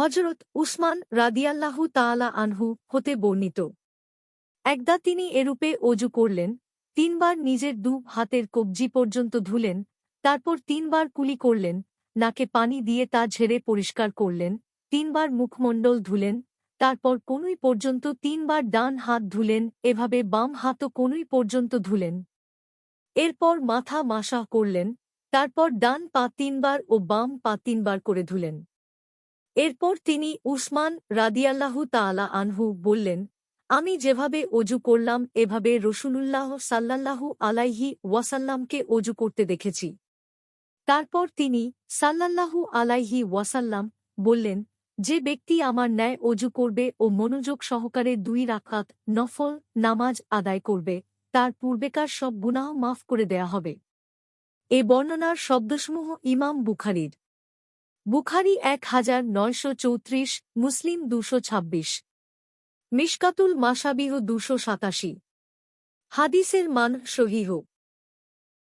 হজরত উসমান রাদিয়াল্লাহু তাআলা আনহু হতে বর্ণিত। একদা তিনি এরূপে অজু করলেন, তিনবার নিজের দু হাতের কবজি পর্যন্ত ধুলেন, তারপর তিনবার কুলি করলেন, নাকে পানি দিয়ে তা ঝেড়ে পরিষ্কার করলেন, তিনবার মুখমণ্ডল ধুলেন, তারপর কনুই পর্যন্ত তিনবার ডান হাত ধুলেন, এভাবে বাম হাতও কনুই পর্যন্ত ধুলেন। এরপর মাথা মাসা করলেন, তারপর ডান পা তিনবার ও বাম পা তিনবার করে ধুলেন। এরপর তিনি উসমান রাদিয়াল্লাহু তাআলা আনহু বললেন, আমি যেভাবে অজু করলাম, এভাবে রসুলুল্লাহ সাল্লাল্লাহু আলাইহি ওয়াসাল্লামকে অজু করতে দেখেছি। তারপর তিনি সাল্লাল্লাহু আলাইহি ওয়াসাল্লাম বললেন, যে ব্যক্তি আমার ন্যায় অজু করবে ও মনোযোগ সহকারে দুই রাকাত নফল নামাজ আদায় করবে, তার পূর্বেকার সব গুনাহ মাফ করে দেয়া হবে। এ বর্ণনার শব্দসমূহ ইমাম বুখারির। বুখারি এক হাজার নয়শো চৌত্রিশ, মুসলিম দুশো ছাব্বিশ। মিশকাতুল মাসাবিহ দুশো সাতাশি। হাদিসের মান সহিহ।